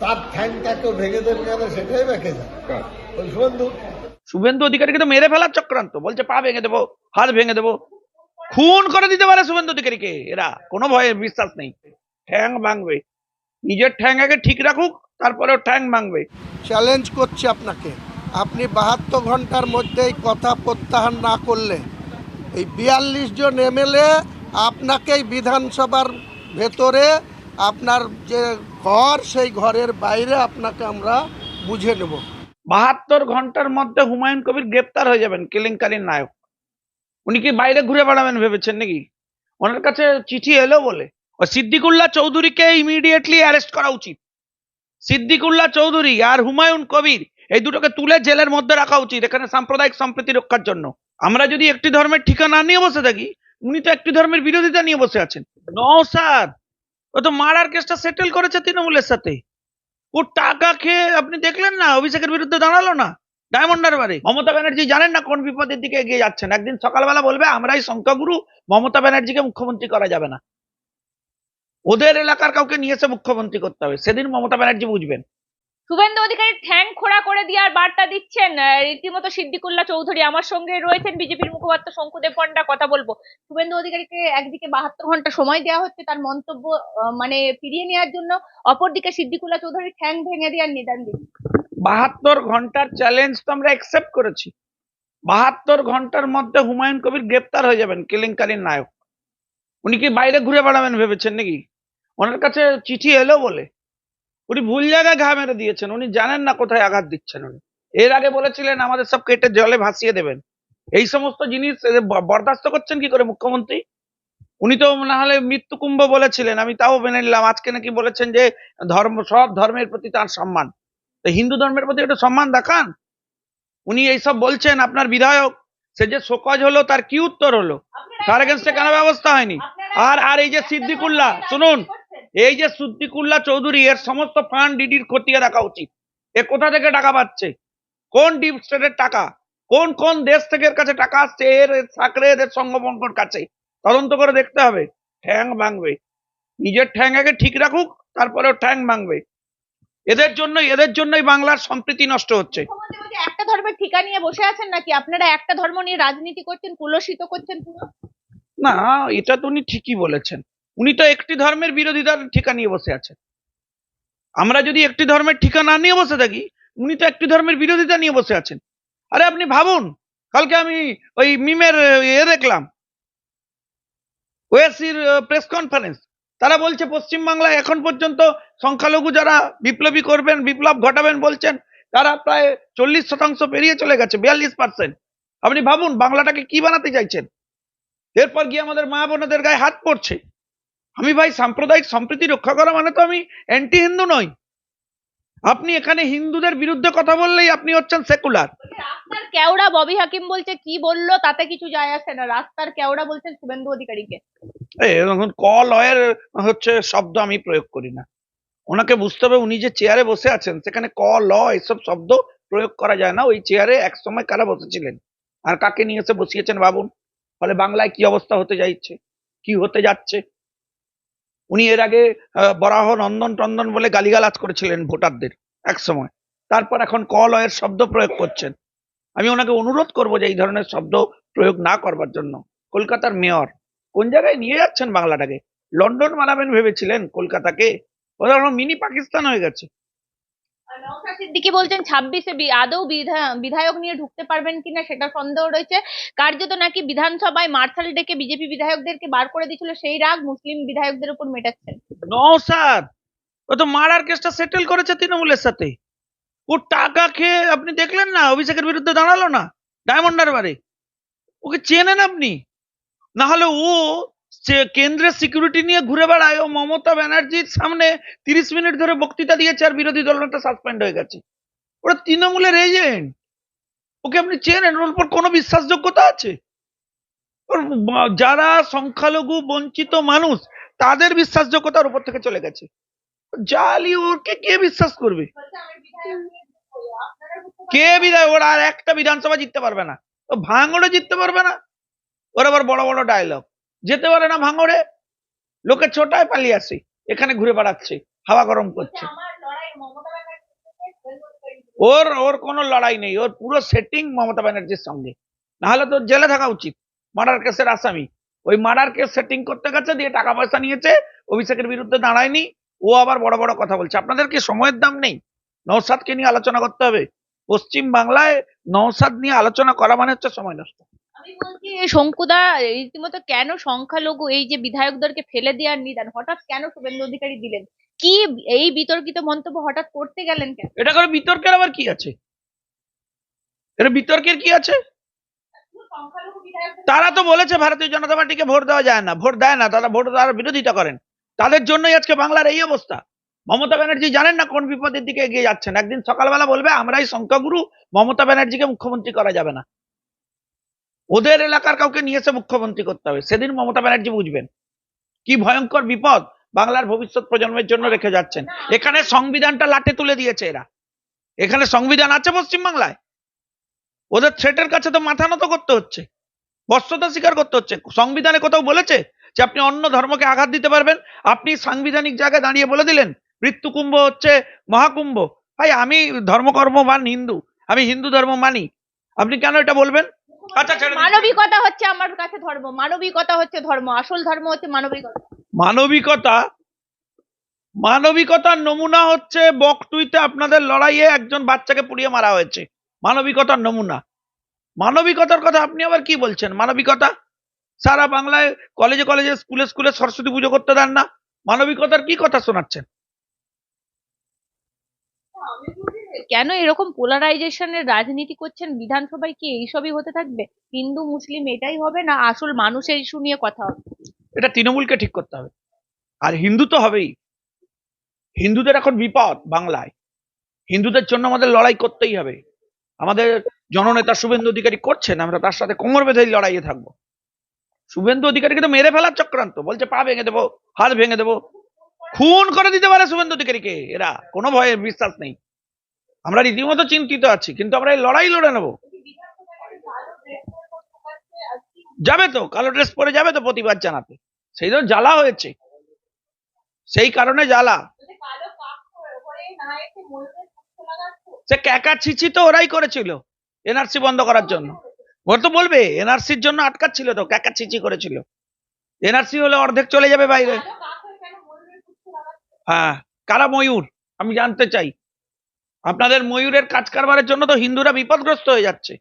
তার ঠ্যাংটাকে ভেঙে দেবে কেন সেটাই বেঁকে যায় ওই শুভেন্দু শুভেন্দু অধিকারীকে তো মেরে ফেলার চক্রান্ত। বলছে পা ভেঙে দেবো হাত ভেঙে দেবো। খুন করে দিতে পারে শুভেন্দু অধিকারীকে। এরা কোনো ভয়ে বিশ্বাস নেই। ঠ্যাং ভাঙবে। নিজের ঠ্যাং আগে ঠিক রাখুক তারপরে ঠ্যাং ভাঙবে। চ্যালেঞ্জ করছি আপনাকে। আপনি বাহাত্তর ঘণ্টার মধ্যেই কথা প্রত্যাহার না করলে এই বিয়াল্লিশ জন এমএলএ আপনাকেই বিধানসভার ভেতরে আপনার যে ঘর, সেই ঘরের বাইরে আপনাকে আমরা বুঝে নেব। বাহাত্তর ঘণ্টার মধ্যে হুমায়ুন কবির গ্রেপ্তার হয়ে যাবেন কেলেঙ্কারির নায়ক। উনি কি বাইরে ঘুরে বেড়াবেন ভেবেছেন নাকি? ওনার কাছে চিঠি এলো বলে। ও সিদ্দিকুল্লাহ চৌধুরীকে ইমিডিয়েটলি অ্যারেস্ট করা উচিত। সিদ্দিকুল্লাহ চৌধুরী আর হুমায়ুন কবির এই দুটোকে তুলে জেলের মধ্যে রাখা উচিত, এখানে সাম্প্রদায়িক সম্প্রীতি রক্ষার জন্য। আমরা যদি একটি ধর্মের ঠিকানা নিয়ে বসে থাকি, উনি তো একটি ধর্মের বিরোধিতা নিয়ে বসে আছেন। No, sir! ও তো মারার কেসটা সেটেল করেছে তৃণমূলের সাথে। ও টাকা খেয়ে, আপনি দেখলেন না? অভিষেকের বিরুদ্ধে দাঁড়াল না? ডায়মন্ডার বারে মমতা ব্যানার্জি জানেন না কোন বিপদের দিকে এগিয়ে যাচ্ছেন। একদিন সকালবেলা বলবে, আমরাই সংখ্যাগুরু মমতা ব্যানার্জিকে মুখ্যমন্ত্রী করা যাবে না। ওদের এলাকার কাউকে নিয়ে এসে মুখ্যমন্ত্রী করতে হবে। সেদিন মমতা ব্যানার্জি বুঝবেন। শুভেন্দু অধিকারী ঠ্যাং খোড়া করে দেওয়ার বার্তা দিচ্ছেন রীতিমতো সিদ্দিকুল্লাহ চৌধুরী। আমার সঙ্গে রয়েছেন বিজেপির মুখপাত্র শঙ্কুদেব পণ্ডা, কথা বলব। শুভেন্দু অধিকারীকে একদিকে বাহাত্তর ঘণ্টা সময় দেওয়া হচ্ছে, তার মন্তব্য মানে ফিরিয়ে নেওয়ার জন্য অপরদিকে সিদ্দিকুল্লাহ চৌধুরী ঠ্যাং ভেঙে দেওয়ার নিদান দিন বাহাত্তর ঘণ্টার চ্যালেঞ্জ তো আমরা অ্যাকসেপ্ট করেছি। বাহাত্তর ঘণ্টার মধ্যে হুমায়ুন কবির গ্রেপ্তার হয়ে যাবেন কেলেঙ্কারির নায়ক। উনি কি বাইরে ঘুরে বেড়াবেন ভেবেছেন নাকি? ওনার কাছে চিঠি এলো বলে। উনি ভুল জায়গায় ঘা মেরে দিয়েছেন উনি জানেন না কোথায় আঘাত দিচ্ছেন উনি। এর আগে বলেছিলেন আমাদের সব কেটে জলে ভাসিয়ে দেবেন। এই সমস্ত জিনিস বরদাস্ত করছেন কি করে মুখ্যমন্ত্রী? উনি তো না হলে মৃত্যু কুম্ভ বলেছিলেন আমি তাও মেনে নিলাম। আজকে নাকি বলেছেন যে ধর্ম সব ধর্মের প্রতি তার সম্মান। তো হিন্দু ধর্মের প্রতি একটু সম্মান দেখান। উনি এইসব বলছেন আপনার বিধায়ক সে যে শোকজ হলো তার কি উত্তর হলো? তার এগেনস্টে কেন ব্যবস্থা হয়নি? আর আর এই যে সিদ্দিকুল্লাহ শুনুন। এই যে সুদ্দিকুল্লা চৌধুরী এর সমস্ত ফান্ড ডিডির খতিয়ে রাখা উচিত। এ কোথা থেকে টাকা পাচ্ছে? কোন ডিপ স্টেটের টাকা? কোন কোন দেশ থেকে এর কাছে টাকা আসছে? এর সাকরে এদের সঙ্গবঙ্গর কাছে। তদন্ত করে দেখতে হবে। ঠ্যাং ভাঙবে। নিজের ঠ্যাং আগে ঠিক রাখুক তারপরে ঠ্যাং ভাঙবে। এদের জন্য এদের জন্যই বাংলার সম্প্রীতি নষ্ট হচ্ছে। একটা ধর্মের ঠিকা নিয়ে বসে আছেন নাকি? আপনারা একটা ধর্ম নিয়ে রাজনীতি করছেন কুলসিত করছেন পুরো? না এটা তো উনি ঠিকই বলেছেন। উনি তো একটি ধর্মের বিরোধিতার ঠিকা নিয়ে বসে আছেন। আমরা যদি একটি ধর্মের ঠিকা না নিয়ে বসে থাকি, উনি তো একটি ধর্মের বিরোধিতা নিয়ে বসে আছেন। আরে আপনি ভাবুন, কালকে আমি ওই মিমের এ দেখলাম, ওয়েসির প্রেস কনফারেন্স তারা বলছে, পশ্চিমবাংলায় এখন পর্যন্ত সংখ্যালঘু যারা বিপ্লবী করবেন, বিপ্লব ঘটাবেন বলছেন, তারা প্রায় চল্লিশ শতাংশ পেরিয়ে চলে গেছে, বিয়াল্লিশ পার্সেন্ট আপনি ভাবুন, বাংলাটাকে কি বানাতে চাইছেন? এরপর গিয়ে আমাদের মা বোনদের গায়ে হাত পড়ছে। আমি ভাই সাম্প্রদায়িক সম্প্রীতি রক্ষা করা মানে তো আমি অ্যান্টি হিন্দু নই। আপনি এখানে হিন্দুদের বিরুদ্ধে কথা বললেই আপনি হচ্ছেন সেকুলার রাস্তার কেওড়া ববি হাকিম বলছে কি বলল তাতে কিছু যায় আসে না। রাস্তার কেওড়া বলছেন শুভেন্দু অধিকারীকে। এখন ক লয়ের হচ্ছে শব্দ আমি প্রয়োগ করি না। ওনাকে বুঝতে হবে উনি যে চেয়ারে বসে আছেন সেখানে ক ল এসব শব্দ প্রয়োগ করা যায় না। ওই চেয়ারে এক সময় কারা বসেছিলেন? আর কাকে নিয়ে এসে বসিয়েছেন ভাবুন? ফলে বাংলায় কি অবস্থা হতে যাচ্ছে? কি হতে যাচ্ছে? উনি এর আগে বরাহ নন্দন টন্দন বলে গালিগালাজ করেছিলেন ভোটারদের এক সময়। তারপর এখন কলয়ের লয়ের শব্দ প্রয়োগ করছেন। আমি ওনাকে অনুরোধ করব যে এই ধরনের শব্দ প্রয়োগ না করবার জন্য। কলকাতার মেয়র, কোন জায়গায় নিয়ে যাচ্ছেন বাংলাটাকে? লন্ডন বানাবেন ভেবেছিলেন কলকাতাকে? ওরা মিনি পাকিস্তান হয়ে গেছে। নওশাদ সিদ্দিকী বলছেন, ছাব্বিশে আদৌ বিধা- বিধায়ক নিয়ে ঢুকতে পারবেন কিনা সেটা সন্দেহ রয়েছে। কার্যত নাকি বিধানসভায় মার্শাল ডেকে বিজেপি বিধায়কদেরকে বার করে দিয়েছিল, সেই রাগ মুসলিম বিধায়কদের উপর মেটাচ্ছেন। নৌসাদ ও তো মারার কেসটা সেটেল করেছে তৃণমূলের সাথে। ও টাকা খেয়ে, আপনি দেখলেন না, অভিষেকের বিরুদ্ধে দাঁড়াল না, ডায়মন্ডার বারে। ওকে চেনেন আপনি? না হলে ও কেন্দ্রের সিকিউরিটি নিয়ে ঘুরে বেড়ায় ও মমতা ব্যানার্জির সামনে তিরিশ মিনিট ধরে বক্তৃতা দিয়েছে আর বিরোধী দলনেতা সাসপেন্ড হয়ে গেছে। ওরা তৃণমূলের এজেন্ট ওকে আপনি চেনেন? ওর উপর কোনো বিশ্বাসযোগ্যতা আছে? যারা সংখ্যালঘু, বঞ্চিত মানুষ, তাদের বিশ্বাসযোগ্যতার উপর থেকে চলে গেছে। জালি ওকে কে বিশ্বাস করবে? কে বিধায় ওরা আর একটা বিধানসভা জিততে পারবে না। ও ভাঙড়ে জিততে পারবে না। ওর আবার বড় বড় ডায়লগ যেতে পারে না ভাঙড়ে। লোকে ছোটায় পালিয়ে আসে। এখানে ঘুরে বেড়াচ্ছে। হাওয়া গরম করছে। ওর ওর কোনো লড়াই নেই। ওর পুরো সেটিং মমতা ব্যানার্জির সঙ্গে। নাহলে তো জেলে থাকা উচিত। মার্ডার কেসের আসামি। ওই মার্ডার কেস সেটিং করতে গেছে দিয়ে টাকা পয়সা নিয়েছে। অভিষেকের বিরুদ্ধে দাঁড়ায়নি। ও আবার বড় বড় কথা বলছে। আপনাদের কি সময়ের দাম নেই? নৌসাদকে নিয়ে আলোচনা করতে হবে। পশ্চিম বাংলায় নৌসাদ নিয়ে আলোচনা করা মানে হচ্ছে সময় নষ্ট। আমি বলছি শঙ্কুদা, রীতিমতো কেন সংখ্যালঘু এই যে বিধায়কদেরকে ফেলে দেওয়ার নিদান? হঠাৎ কেন শুভেন্দু অধিকারী দিলেন? কি এই বিতর্কিত মন্তব্য হঠাৎ করতে গেলেন কেন? এটা করে বিতর্কের আবার কি আছে? এটা বিতর্কের কি আছে? তারা তো বলেছে ভারতীয় জনতা পার্টিকে ভোট দেওয়া যায় না, ভোট দেয় না, তারা ভোট দেওয়ার বিরোধিতা করেন। তাদের জন্যই আজকে বাংলার এই অবস্থা। মমতা ব্যানার্জি জানেন না কোন বিপদের দিকে এগিয়ে যাচ্ছেন। একদিন সকালবেলা বলবে, আমরাই সংখ্যাগুরু, মমতা ব্যানার্জিকে মুখ্যমন্ত্রী করা যাবে না। ওদের এলাকার কাউকে নিয়ে এসে মুখ্যমন্ত্রী করতে হবে। সেদিন মমতা ব্যানার্জি বুঝবেন। কি ভয়ঙ্কর বিপদ বাংলার ভবিষ্যৎ প্রজন্মের জন্য রেখে যাচ্ছেন। এখানে সংবিধানটা লাটে তুলে দিয়েছে এরা। এখানে সংবিধান আছে পশ্চিমবাংলায়। ওদের থ্রেটের কাছে তো মাথা নত করতে হচ্ছে। বস্ত্রতা স্বীকার করতে হচ্ছে। সংবিধানে কোথাও বলেছে যে আপনি অন্য ধর্মকে আঘাত দিতে পারবেন। আপনি সাংবিধানিক জায়গায় দাঁড়িয়ে বলে দিলেন, মৃত্যুকুম্ভ হচ্ছে মহাকুম্ভ। ভাই, আমি ধর্মকর্ম মান হিন্দু, আমি হিন্দু ধর্ম মানি। আপনি কেন এটা বলবেন? আচ্ছা মানবিকতা হচ্ছে আমার কাছে ধর্ম। মানবিকতা হচ্ছে ধর্ম। আসল ধর্ম হচ্ছে মানবিকতা। মানবিকতা? মানবিকতার নমুনা হচ্ছে বকটুইতে আপনাদের লড়াইয়ে একজন বাচ্চাকে পুড়িয়ে মারা হয়েছে। মানবিকতার নমুনা। মানবিকতার কথা আপনি আবার কি বলছেন? মানবিকতা? সারা বাংলায় কলেজে কলেজে স্কুলে স্কুলে সরস্বতী পুজো করতে দেন না। মানবিকতার কি কথা শোনাচ্ছেন? কেন এরকম পোলারাইজেশনের রাজনীতি করছেন বিধানসভায় কি এইসবই হতে থাকবে? হিন্দু, মুসলিম এটাই হবে না আসল মানুষের ইস্যু নিয়ে কথা হবে? এটা তৃণমূলকে ঠিক করতে হবে। আর হিন্দু তো হবেই। হিন্দুদের এখন বিপদ বাংলায়। হিন্দুদের জন্য আমাদের লড়াই করতেই হবে। আমাদের জননেতা শুভেন্দু অধিকারী করছেন, আমরা তার সাথে কোমর বেঁধে লড়াইয়ে থাকব। শুভেন্দু অধিকারীকে তো মেরে ফেলার চক্রান্ত। বলছে, পা ভেঙে দেবো, হাত ভেঙে দেবো। খুন করে দিতে পারে শুভেন্দু অধিকারীকে এরা। কোনো ভয়ে বিশ্বাস নেই। আমরা রীতিমতো চিন্তিত আছি, কিন্তু আমরা এই লড়াই লড়ে নেব। যাবে তো, কালো ড্রেস পরে যাবে তো প্রতিবাদ জানাতে। সেই জন্য জ্বালা হয়েছে। সেই কারণে জ্বালা। সে ক্যাকা ছিচি তো ওরাই করেছিল এনআরসি বন্ধ করার জন্য। ওর তো বলবে এনআরসির জন্য আটকাচ্ছিল তো ক্যাকা ছিচি করেছিল। এনআরসি হলে অর্ধেক চলে যাবে বাইরে। হ্যাঁ কারা ময়ূর? আমি জানতে চাই। আপনাদের ময়ূরের কাজ কারবারের জন্য তো হিন্দুরা বিপদগ্রস্ত হয়ে যাচ্ছে।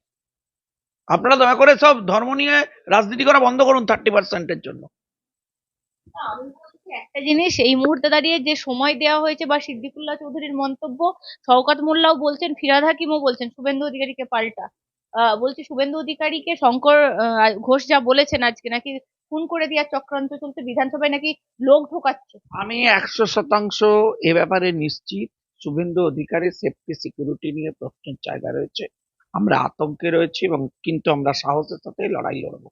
আপনারা দয়া করে সব ধর্ম নিয়ে রাজনীতি করা বন্ধ করুন থার্টি পার্সেন্টের জন্য। একটা জিনিস এই মুহূর্তে দাঁড়িয়ে যে সময় দেওয়া হয়েছে বা সিদ্দিকুল্লাহ চৌধুরীর মন্তব্য শওকত মোল্লাও বলছেন ফিরাদ হাকিমও বলছেন শুভেন্দু অধিকারীকে পাল্টা। আহ, বলছে শুভেন্দু অধিকারীকে শঙ্কর ঘোষ যা বলেছেন আজকে নাকি খুন করে দেওয়ার চক্রান্ত চলছে বিধানসভায় নাকি লোক ঢোকাচ্ছে? আমি একশো শতাংশ এ ব্যাপারে নিশ্চিত। শুভেন্দু অধিকারী সেফটি সিকিউরিটি নিয়ে প্রশ্নের জায়গা রয়েছে। আমরা আতঙ্কে রয়েছি এবং কিন্তু আমরা সাহসের সাথে লড়াই লড়ব।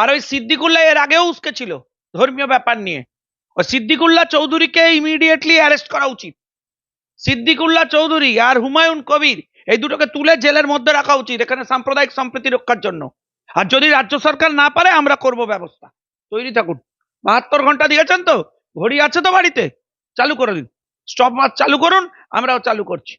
আর ওই সিদ্দিকুল্লাহ এর আগেও উস্কে ছিল ধর্মীয় ব্যাপার নিয়ে। ওই সিদ্দিকুল্লাহ চৌধুরীকে ইমিডিয়েটলি অ্যারেস্ট করা উচিত। সিদ্দিকুল্লাহ চৌধুরী আর হুমায়ুন কবির এই দুটোকে তুলে জেলের মধ্যে রাখা উচিত, এখানে সাম্প্রদায়িক সম্প্রীতি রক্ষার জন্য। আর যদি রাজ্য সরকার না পারে, আমরা করব ব্যবস্থা। তৈরি থাকুন। বাহাত্তর ঘণ্টা দিয়েছেন তো? ঘড়ি আছে তো বাড়িতে? চালু করে দিন। স্টপ মাছ চালু করুন আমরাও চালু করছি।